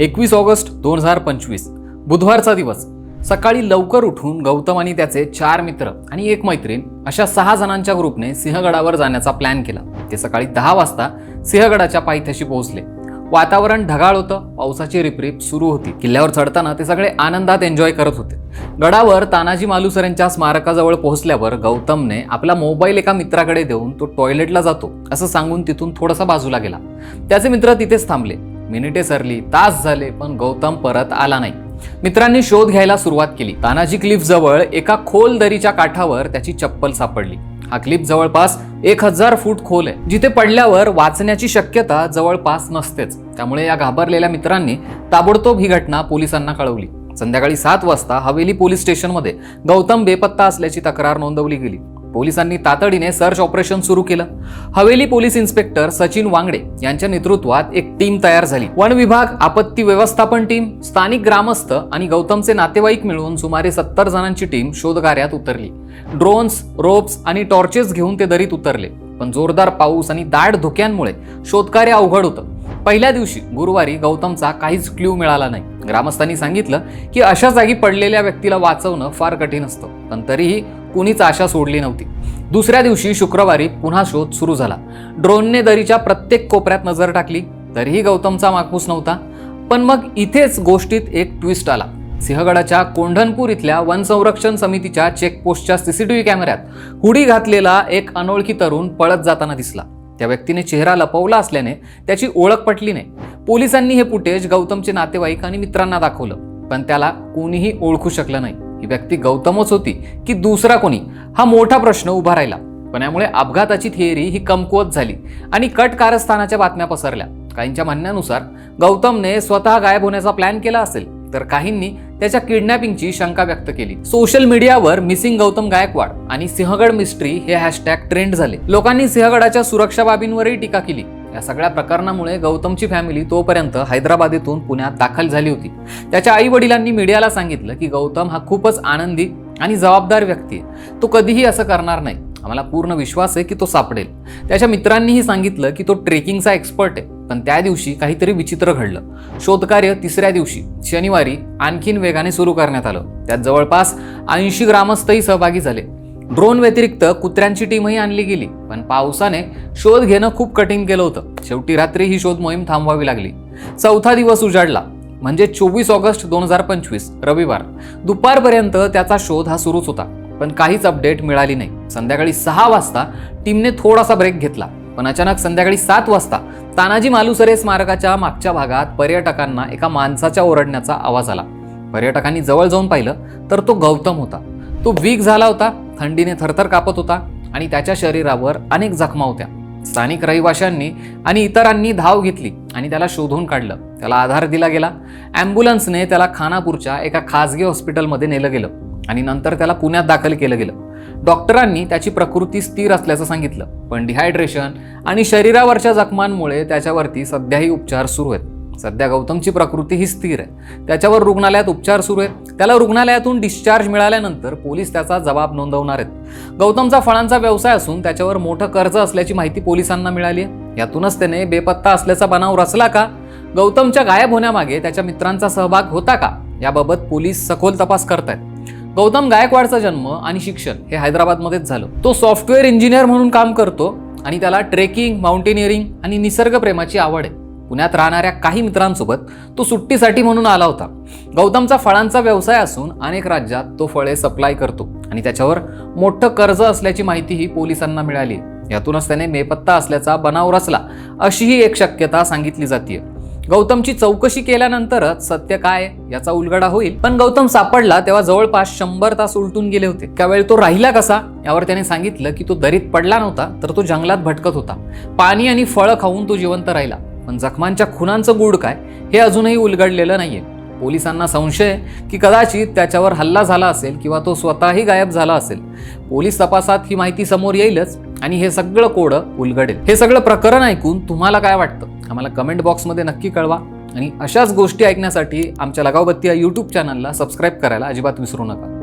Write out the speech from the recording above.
एकवीस ऑगस्ट दोन हजार पंचवीस. बुधवारचा दिवस. सकाळी लवकर उठून गौतम आणि त्याचे चार मित्र आणि एक मैत्रीण अशा सहा जणांच्या ग्रुपने सिंहगडावर जाण्याचा प्लॅन केला. ते सकाळी दहा वाजता सिंहगडाच्या पायथ्याशी पोहोचले. वातावरण ढगाळ होतं. पावसाची रिपरिप सुरू होती. किल्ल्यावर चढताना ते सगळे आनंदात एन्जॉय करत होते. गडावर तानाजी मालुसर यांच्या स्मारकाजवळ पोहोचल्यावर गौतमने आपला मोबाईल एका मित्राकडे देऊन तो टॉयलेटला जातो असं सांगून तिथून थोडासा बाजूला गेला. त्याचे मित्र तिथेच थांबले. मिनिटे सरली तास झाले पण गौतम परत आला नाही. मित्रांनी शोध घ्यायला सुरुवात केली. तानाजी क्लिफ जवळ एका खोल दरीच्या काठावर त्याची चप्पल सापडली. हा क्लिप जवळपास एक हजार फूट खोल आहे जिथे पडल्यावर वाचण्याची शक्यता जवळपास नसतेच. त्यामुळे या घाबरलेल्या मित्रांनी ताबडतोब ही घटना पोलिसांना कळवली. संध्याकाळी सात वाजता हवेली पोलीस स्टेशनमध्ये गौतम बेपत्ता असल्याची तक्रार नोंदवली गेली. पोलिसांनी तातडीने सर्च ऑपरेशन सुरू केलं. हवेली पोलीस इन्स्पेक्टर सचिन वांगडे यांच्या नेतृत्वात एक टीम तयार झाली. वन विभाग आपत्ती व्यवस्थापन टीम स्थानिक ग्रामस्थ आणि गौतमचे नातेवाईक मिळून सुमारे सत्तर जणांची टीम शोधकार्यात उतरली. ड्रोन्स रोप्स आणि टॉर्चेस घेऊन ते दरीत उतरले. पण जोरदार पाऊस आणि दाट धुक्यांमुळे शोधकार्य अवघड होतं. पहिल्या दिवशी गुरुवारी गौतमचा काहीच क्ल्यू मिळाला नाही. ग्रामस्थांनी सांगितलं की अशा जागी पडलेल्या व्यक्तीला वाचवणं फार कठीण असतं. पण तरीही कुणीच आशा सोडली नव्हती. दुसऱ्या दिवशी शुक्रवारी पुन्हा शोध सुरू झाला. ड्रोनने दरीच्या प्रत्येक कोपऱ्यात नजर टाकली. तरीही गौतमचा माकूस नव्हता. पण मग इथेच गोष्टीत एक ट्विस्ट आला. सिंहगडाच्या कोंढणपूर इथल्या वन संरक्षण समितीच्या चेकपोस्टच्या सीसीटीव्ही कॅमेऱ्यात हुडी घातलेला एक अनोळखी तरुण पळत जाताना दिसला. त्या व्यक्तीने चेहरा लपवला असल्याने त्याची ओळख पटली नाही. पोलिसांनी हे फुटेज गौतमचे नातेवाईक आणि मित्रांना दाखवलं. पण त्याला कोणीही ओळखू शकलं नाही. ही व्यक्ती गौतमच होती की दुसरा कोणी? हा मोठा प्रश्न उभा राहिला. पण यामुळे अपघाताची थिअरी ही कमकुवत झाली आणि कट कारस्थानाच्या बातम्या पसरल्या. काहींच्या म्हणण्यानुसार गौतमने स्वतः गायब होण्याचा प्लॅन केला असेल तर काहींनी त्याच्या किडनॅपिंगची शंका व्यक्त केली. सोशल मीडियावर मिसिंग गौतम गायकवाड आणि सिंहगड मिस्ट्री हे हॅशटॅग ट्रेंड झाले. लोकांनी सिंहगडाच्या सुरक्षा बाबींवरही टीका केली. या सगळ्या प्रकरणामुळे गौतमची फॅमिली तोपर्यंत हैदराबादेतून पुण्यात दाखल झाली होती. त्याच्या आई वडिलांनी मीडियाला सांगितलं की गौतम हा खूपच आनंदी आणि जबाबदार व्यक्ती आहे. तो कधीही असं करणार नाही. आम्हाला पूर्ण विश्वास आहे की तो सापडेल. त्याच्या मित्रांनीही सांगितलं की तो ट्रेकिंगचा एक्सपर्ट आहे. पण त्या दिवशी काहीतरी विचित्र घडलं. शोधकार्य तिसऱ्या दिवशी शनिवारी आणखीन वेगाने सुरू करण्यात आलं. त्यात जवळपास ऐंशी ग्रामस्थही सहभागी झाले. ड्रोन व्यतिरिक्त कुत्र्यांची टीमही आणली गेली पण पावसाने शोध घेणं खूप कठीण केलं होतं. शेवटी रात्री ही शोध मोहीम थांबवावी लागली. चौथा दिवस उजाडला म्हणजे चोवीस ऑगस्ट दोन हजार पंचवीस रविवार. दुपारपर्यंत त्याचा शोध हा सुरूच होता पण काहीच अपडेट मिळाली नाही. संध्याकाळी सहा वाजता टीमने थोडासा ब्रेक घेतला पण अचानक संध्याकाळी सात वाजता तानाजी मालुसरे स्मारकाच्या मागच्या भागात पर्यटकांना एका माणसाच्या ओरडण्याचा आवाज आला. पर्यटकांनी जवळ जाऊन पाहिलं तर तो गौतम होता. तो वीक झाला होता थंडीने थरथर कापत होता आणि त्याच्या शरीरावर अनेक जखमा होत्या. स्थानिक रहिवाशांनी आणि इतरांनी धाव घेतली आणि त्याला शोधून काढलं. त्याला आधार दिला गेला. ॲम्ब्युलन्सने त्याला खानापूरच्या एका खाजगी हॉस्पिटलमध्ये नेलं गेलं आणि नंतर त्याला पुण्यात दाखल केलं गेलं. डॉक्टरांनी त्याची प्रकृती स्थिर असल्याचं सांगितलं. पण डिहायड्रेशन आणि शरीरावरच्या जखमांमुळे त्याच्यावरती सध्याही उपचार सुरू आहेत. सध्या गौतमची प्रकृती ही स्थिर आहे. त्याच्यावर रुग्णालयात उपचार सुरू आहेत. त्याला रुग्णालयातून डिस्चार्ज मिळाल्यानंतर पोलीस त्याचा जबाब नोंदवणार आहेत. गौतमचा फळांचा व्यवसाय असून त्याच्यावर मोठं कर्ज असल्याची माहिती पोलिसांना मिळाली आहे. यातूनच त्याने बेपत्ता असल्याचा बनाव रचला का? गौतमच्या गायब होण्यामागे त्याच्या मित्रांचा सहभाग होता का? याबाबत पोलीस सखोल तपास करतायत. गौतम गायकवाडचा जन्म आणि शिक्षण हे हैदराबादमध्येच झालं. तो सॉफ्टवेअर इंजिनियर म्हणून काम करतो आणि त्याला ट्रेकिंग माउंटेनिअरिंग आणि निसर्गप्रेमाची आवड आहे. पुण्यात राहणाऱ्या काही मित्रांसोबत तो सुट्टीसाठी म्हणून आला होता. गौतमचा फळांचा व्यवसाय असून अनेक राज्यात तो फळे सप्लाय करतो आणि त्याच्यावर मोठं कर्ज असल्याची माहितीही पोलिसांना मिळाली. यातूनच त्याने बेपत्ता असल्याचा बनाव रचला अशीही एक शक्यता सांगितली जाते गौतमची चौकशी केल्यानंतरच सत्य काय याचा उलगडा होईल. पण गौतम सापडला तेव्हा जवळपास शंभर तास उलटून गेले होते. त्यावेळी तो राहिला कसा यावर त्याने सांगितलं की तो दरीत पडला नव्हता तर तो जंगलात भटकत होता. पाणी आणि फळं खाऊन तो जिवंत राहिला. पण जखमांच्या खुनांचं गूढ काय? हे अजूनही उलगडलेलं नाहीये. पोलिसांना संशय की कदाचित त्याच्यावर हल्ला झाला असेल किंवा तो स्वतःही गायब झाला असेल. पोलीस तपासात ही माहिती समोर येईलच आणि हे सगळं कोडं उलगडेल. हे सगळं प्रकरण ऐकून तुम्हाला काय वाटतं? आम्हाला कमेंट बॉक्समध्ये नक्की कळवा. आणि अशाच गोष्टी ऐकण्यासाठी आमच्या लगावबत्ती या यूट्यूब चॅनलला सबस्क्राईब करायला अजिबात विसरू नका.